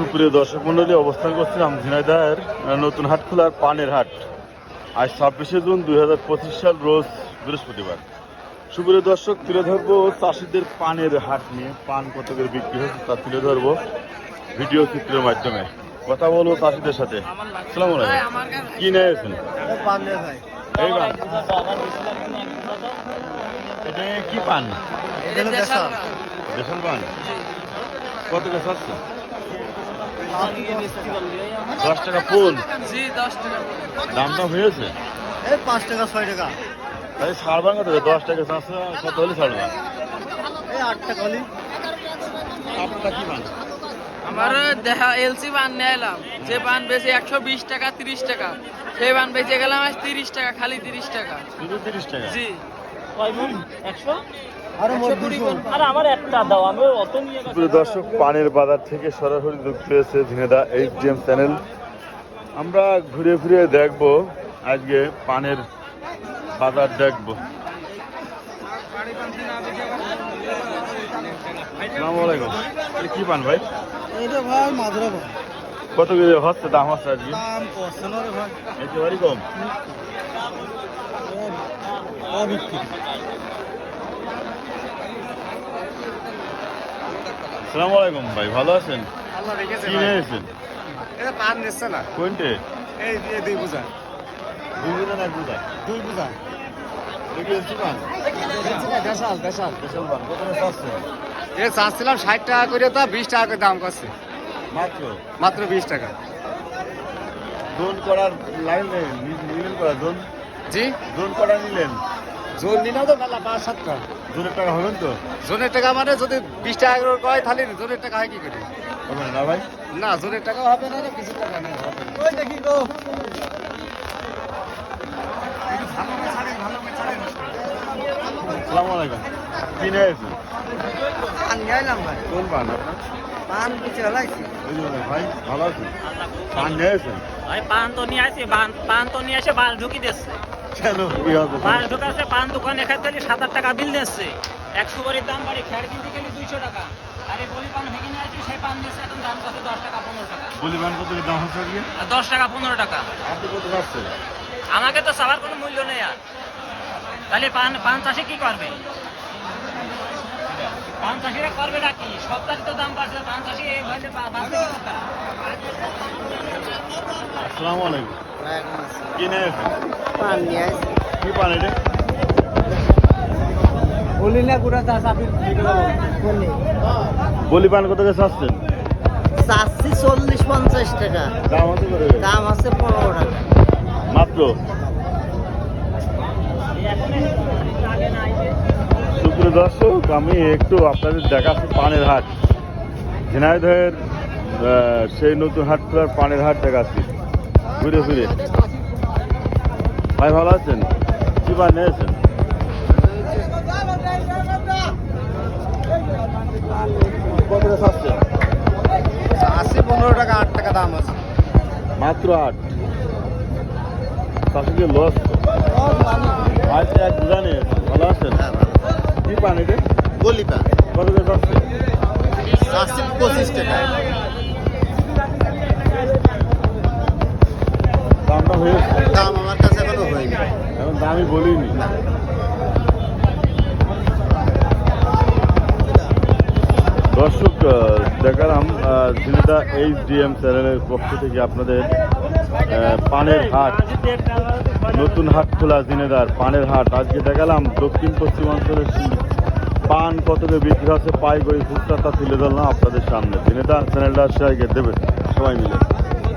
সুপ্রিয় দর্শক মন্ডলী অবস্থান করছিলাম ঝিনাইদার নতুন হাট খোলার পানের হাট। আজ ছাব্বিশে জুন দু হাজার পঁচিশ সাল রোজ বৃহস্পতিবার। সুপ্রিয় দর্শক তুলে ধরবো চাষিদের পানের হাট নিয়ে। পান কত করে বিক্রি হচ্ছে তা তুলে ধরবো ভিডিও চিত্রের মাধ্যমে। কথা বলব চাষিদের সাথে। সালাম কি নিয়েছেন এই এটা কি পান? দেশাল পান। কত করে চাচ্ছে দশ টাকা ফুল? টাকা দামটা হয়েছে এই পাঁচ টাকা ছয় টাকা। তাই ছাড়বেন কত করে? দশ টাকা চারশো কত হলে ছাড়বেন এই আট টাকা হলি। আপনারা কি পান আমার দেখা এলসি পান নিয়ে এলাম। যে পান বেশি একশো বিশ টাকা তিরিশ টাকা। সেই পান বেঁচে গেলাম আজ তিরিশ টাকা খালি তিরিশ টাকা। তিরিশ টাকা? জি। আরে মোট কুড়ি দুশো। কোন- আর আমার একটা দাও আমি অত নিয়ে প্রিয় দর্শক পানের বাজার থেকে সরাসরি যুক্ত হয়েছে Jhenaida H D M channel. আমরা ঘুরে ফিরে দেখব আজকে পানের বাজার দেখব। আসসালামু কি পান ভাই? এইটা ভাই মাদুরা ভাই কত করে হচ্ছে দাম হচ্ছে আজকে? দাম পড়ছে না রে ভাই। একেবারেই কম। অবিক্রি আসসালামু আলাইকুম ভাই ভালো আছেন? আল্লাহ রেখেছে কি নিয়েছেন এটা পান নিচ্ছে না। কোনটে? এই দিয়ে দুই বুঝা দুই বুঝা না বুঝা দুই চাচ্ছিলাম ষাট টাকা করে তা বিশ টাকা করে দাম করছে। মাত্র? মাত্র বিশ টাকা। জোন করার লাইন নিলেন করা জোন জি? জোন করা নিলেন? জোন নিলেও তো মেলা পাঁচ টাকা টাকা হবেন তো? জোনের টাকা মানে যদি বিশ টাকা করে কয় তাহলে জোনের টাকা হয় কি করে? হবে না ভাই? না জোনের টাকাও হবে না না কিছু টাকা নেই হবে ওই দেখি গো। সালামু আলাইকুম। কি নিয়েছেন পান নিয়ে এলাম ভাই। কোন পান আপনার? পান কিছু হলাইছি ভাই ভালো পান নিয়েছেন ভাই পান তো নিয়ে আসি পান পান তো নিয়ে এসে বাল ঢুকি দিচ্ছে কেন কি হবে? বাল ঢুকাচ্ছে পান দোকানে খাইতে গেলে সাত আট টাকা বিল দিচ্ছে একশো দাম বাড়ে খেয়ার কিনতে গেলে দুইশো টাকা। আরে বলি পান ভেঙে নিয়ে আসি সেই পান দিচ্ছে এখন দাম কত? দশ টাকা পনেরো টাকা। বলি পান কত দাম হচ্ছে আজকে? দশ টাকা পনেরো টাকা। আপনি কত পাচ্ছেন? আমাকে তো সবার কোন মূল্য নেই আর। তাহলে পান পান চাষে কি করবে? পান চাষিরা করবে না কি সব তো দাম বাড়ছে পান চাষি এই ভয়তে বাঁচবে আসসালামু আলাইকুম। কি নিয়েছেন পান নিয়ে কি পান এটা? বলি না গুড়া চাষ আপনি বলি। বলি পান কত করে চাচ্ছেন? চাচ্ছি চল্লিশ পঞ্চাশ টাকা। দাম আছে পনেরো টাকা। মাত্র? দর্শক, আমি একটু আপনাদের দেখাচ্ছি পানের হাট। ঝিনাইদহের সেই নতুন হাট খোলার পানের হাট দেখাচ্ছি। ঘুরে ফিরে। ভাই, ভালো আছেন? কি পান নিয়েছেন? আশি পনেরো টাকা আট। টাকা দাম আছে মাত্র আট চাষিকে লস দামই বলিনি। দর্শক দেখালাম জিনেদা এইচ ডি এম চ্যানেলের পক্ষ থেকে আপনাদের পানের হাট, নতুন হাট খোলা জিনেদার পানের হাট। আজকে দেখালাম দক্ষিণ পশ্চিমাঞ্চলের পান কত করে বিক্রি হচ্ছে, পাইকারি খুচরা তা তুলে ধরলাম আপনাদের সামনে। জিনেদার চ্যানেলটা শেয়ার দেবেন, সবাই মিলে।